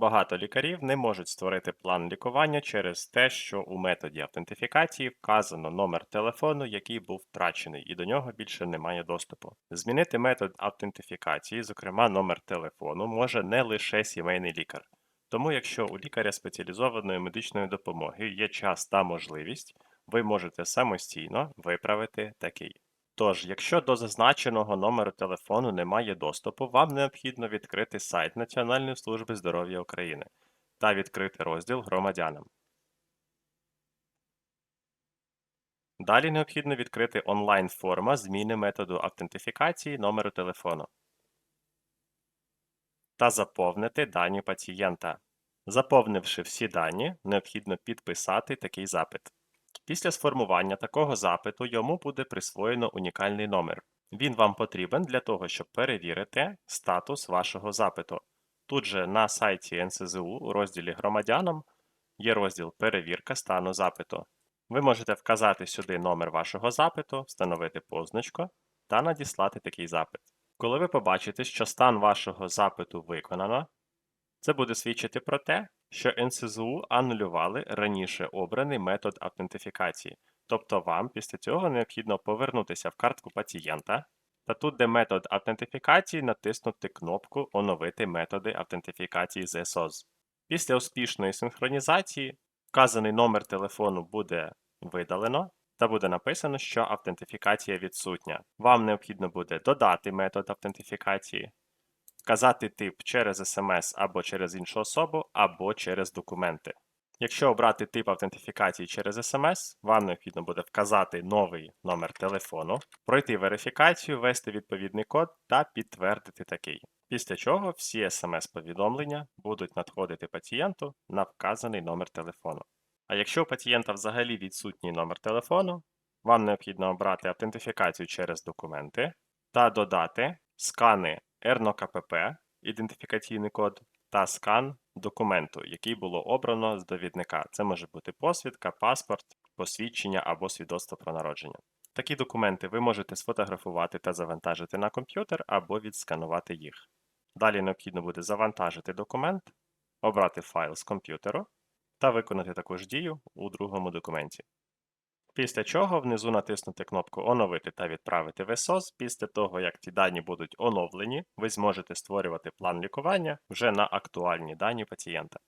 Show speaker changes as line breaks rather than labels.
Багато лікарів не можуть створити план лікування через те, що у методі автентифікації вказано номер телефону, який був втрачений, і до нього більше немає доступу. Змінити метод автентифікації, зокрема номер телефону, може не лише сімейний лікар. Тому, якщо у лікаря спеціалізованої медичної допомоги є час та можливість, ви можете самостійно виправити такий. Тож, якщо до зазначеного номеру телефону немає доступу, вам необхідно відкрити сайт Національної служби здоров'я України та відкрити розділ громадянам. Далі необхідно відкрити онлайн-форма зміни методу автентифікації номеру телефону та заповнити дані пацієнта. Заповнивши всі дані, необхідно підписати такий запит. Після сформування такого запиту йому буде присвоєно унікальний номер. Він вам потрібен для того, щоб перевірити статус вашого запиту. Тут же на сайті НСЗУ у розділі Громадянам є розділ Перевірка стану запиту. Ви можете вказати сюди номер вашого запиту, встановити позначку та надіслати такий запит. Коли ви побачите, що стан вашого запиту виконано, це буде свідчити про те, що НСЗУ анулювали раніше обраний метод автентифікації. Тобто вам після цього необхідно повернутися в картку пацієнта та тут, де метод автентифікації, натиснути кнопку Оновити методи автентифікації з ESOS. Після успішної синхронізації вказаний номер телефону буде видалено та буде написано, що автентифікація відсутня. Вам необхідно буде додати метод автентифікації, вказати тип через SMS або через іншу особу, або через документи. Якщо обрати тип автентифікації через SMS, вам необхідно буде вказати новий номер телефону, пройти верифікацію, ввести відповідний код та підтвердити такий. Після чого всі SMS-повідомлення будуть надходити пацієнту на вказаний номер телефону. А якщо у пацієнта взагалі відсутній номер телефону, вам необхідно обрати автентифікацію через документи та додати скани РНОКПП, ідентифікаційний код, та скан документу, який було обрано з довідника. Це може бути посвідка, паспорт, посвідчення або свідоцтво про народження. Такі документи ви можете сфотографувати та завантажити на комп'ютер або відсканувати їх. Далі необхідно буде завантажити документ, обрати файл з комп'ютеру та виконати таку ж дію у другому документі. Після чого внизу натиснути кнопку Оновити та відправити в ЕСОС. Після того, як ці дані будуть оновлені, ви зможете створювати план лікування вже на актуальні дані пацієнта.